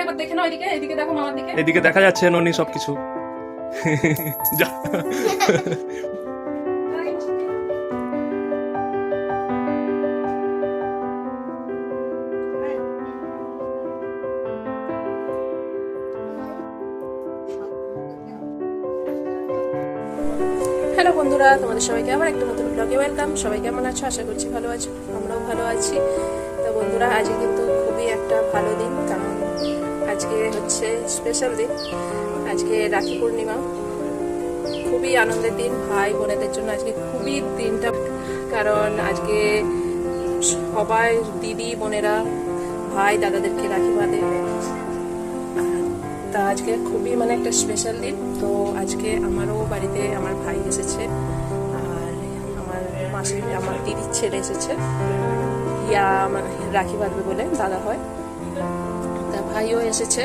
একবার দেখে নাও এদিকে এদিকে দেখো মামার দিকে। এদিকে দেখা যাচ্ছে ননি সবকিছু। যা। হ্যালো বন্ধুরা তোমাদের সবাইকে আবার একটা নতুন ব্লগে ওয়েলকাম সবাই কেমন আছো? আশা করছি ভালো আছো। আমরাও ভালো আছি। বন্ধুরা, আজকে কিন্তু খুবই একটা ভালো দিন, কারণ আজকে হচ্ছে স্পেশাল দিন। আজকে রাখি পূর্ণিমা। খুবই আনন্দের দিন, ভাই বোনেদের জন্য আজকে খুবই দিনটা। কারণ আজকে সবাই, দিদি, বোনেরা, ভাই, দাদাদেরকে রাখি বাঁধে। তা আজকে খুবই মানে একটা স্পেশাল দিন। তো আজকে আমারও বাড়িতে আমার ভাই এসেছে, আর আমার মাসির আমার দিদির ছেলে এসেছে। ইয়া মানে রাখি বাঁধবে বলে দাদা হয়। তা ভাইও এসেছে,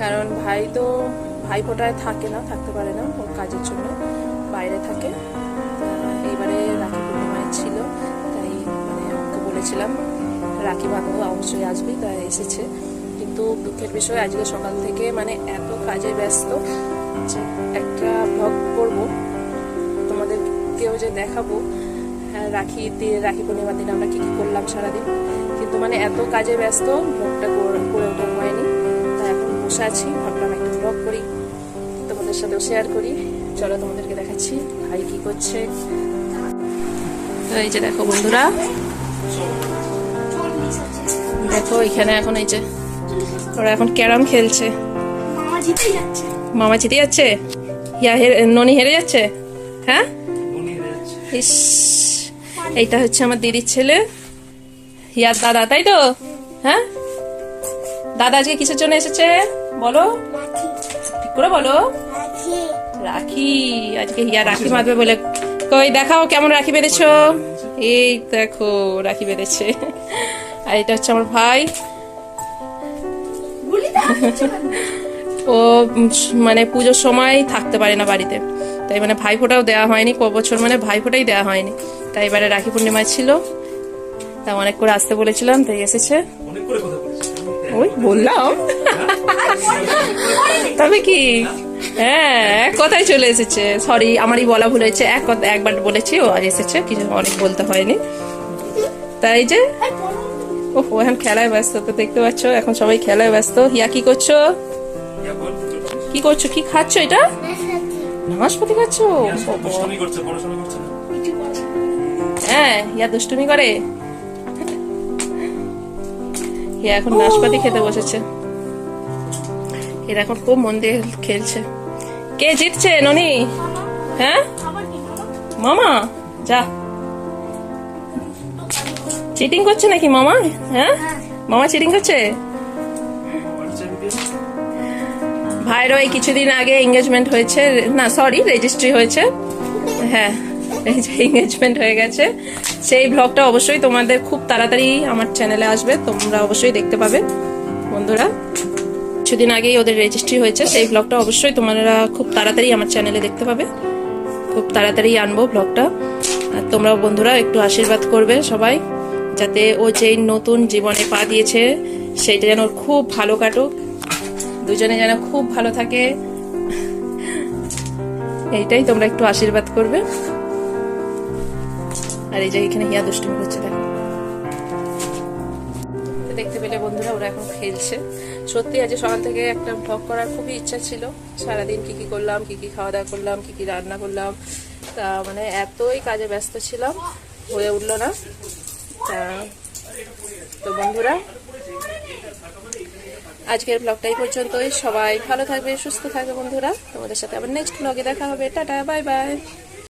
কারণ ভাই তো ভাই ফোটায় থাকে না, থাকতে পারে না ওর কাজের জন্য, বাইরে থাকে। এইবারে রাখি পূর্ণিমায় ছিল, তাই মানে ওকে বলেছিলাম, রাখি বাঁধবো, অবশ্যই আসবি তাই এসেছে। কিন্তু দুঃখের বিষয়, আজকে সকাল থেকে মানে এত কাজে ব্যস্ত একটা ভ্লগ করব, তোমাদেরকেও যে দেখাবো হ্যাঁ, রাখি দিয়ে রাখি পূর্ণিমার দিন আমরা কি কি করলাম সারাদিন? কিন্তু মানে এত কাজে ব্যস্ত ভ্লগটা করে করে ওঠা হয়নি। তাই এখন বসে আছি ভাবলাম একটা ভ্লগ করি তোমাদের সাথেও শেয়ার করি। চলো তোমাদেরকে দেখাচ্ছি ভাই কি করছে। তো এই যে দেখো বন্ধুরা দেখো এখানে এখন এই যে ওরা এখন ক্যারাম খেলছে। মামা জিতেই যাচ্ছে। মামা জিতে যাচ্ছে? ইয়া হেরে ননি হেরে যাচ্ছে? হ্যাঁ? ইস। এইটা হচ্ছে আমার দিদির ছেলে। ইয়ার দাদা তাই তো? হ্যাঁ? দাদা আজকে কিসের জন্য এসেছে? বলো। ঠিক করে বলো। রাখি। রাখি আজকে হিয়া রাখি বাঁধবে বলে কই দেখাও কেমন রাখি বেঁধেছো? এই দেখো রাখি বেঁধেছে। আর এটা হচ্ছে আমার ভাই। ও মানে পুজোর সময় থাকতে পারে না বাড়িতে। তাই মানে ভাইফোঁটাও দেওয়া হয়নি ক বছর মানে ভাইফোঁটাই দেওয়া হয়নি। তাই এবারে রাখি পূর্ণিমায় ছিল। তা অনেক করে আসতে বলেছিলাম তাই এসেছে। ওই বললাম। তবে কি? হ্যাঁ এক কথাই চলে এসেছে। সরি আমারই বলা ভুল হয়েছে। এক কথা একবার বলেছি ও আর এসেছে। কিছু অনেক বলতে হয়নি। তাই যে ও এখন খেলায় ব্যস্ত তো দেখতে পাচ্ছ এখন সবাই খেলায় ব্যস্ত। হিয়া কি করছ? কি করছ? কি খাচ্ছ এটা? দুষ্টামি করছে হ্যাঁ হিয়া দুষ্টুমি করে। হিয়া এখন নাশপাতি খেতে বসেছে। এরা এখন খুব মন দিয়ে খেলছে। কে জিতছে ননি? হ্যাঁ? মামা যা। চিটিং করছে নাকি মামা? হ্যাঁ? মামা চিটিং করছে? ভাইয়েরও এই কিছুদিন আগে এঙ্গেজমেন্ট হয়েছে, না সরি রেজিস্ট্রি হয়েছে। হ্যাঁ এই যে এঙ্গেজমেন্ট হয়ে গেছে। সেই ব্লগটা অবশ্যই তোমাদের খুব তাড়াতাড়ি আমার চ্যানেলে আসবে, তোমরা অবশ্যই দেখতে পাবে, বন্ধুরা। কিছুদিন আগেই ওদের রেজিস্ট্রি হয়েছে, সেই ব্লগটা অবশ্যই তোমরা খুব তাড়াতাড়ি আমার চ্যানেলে দেখতে পাবে। খুব তাড়াতাড়ি আনব ব্লগটা আর তোমরা বন্ধুরা একটু আশীর্বাদ করবে সবাই, যাতে ও যেই নতুন জীবনে পা দিয়েছে, সেইটা যেন খুব ভালো কাটুক। দুজনে যেন খুব ভালো থাকে। এইটাই তোমরা একটু আশীর্বাদ করবে। আর এই যে এখানে হিয়া দুষ্টুমি করছে, দেখো। দেখতে পেলে বন্ধুরা, ওরা এখন খেলছে। সত্যি আজ সকাল থেকে একটা ভ্লগ করার খুবই ইচ্ছা ছিল। সারাদিন কি কি করলাম, কি কি খাওয়া দাওয়া করলাম, কি কি রান্না করলাম। তা মানে এতই কাজে ব্যস্ত ছিলাম, হয়ে উঠল না। তা, তো বন্ধুরা আজকের ব্লগটাই পর্যন্তই। সবাই ভালো থাকবে সুস্থ থাকবে বন্ধুরা। তোমাদের সাথে আবার নেক্সট ব্লগে দেখা হবে। Tata bye bye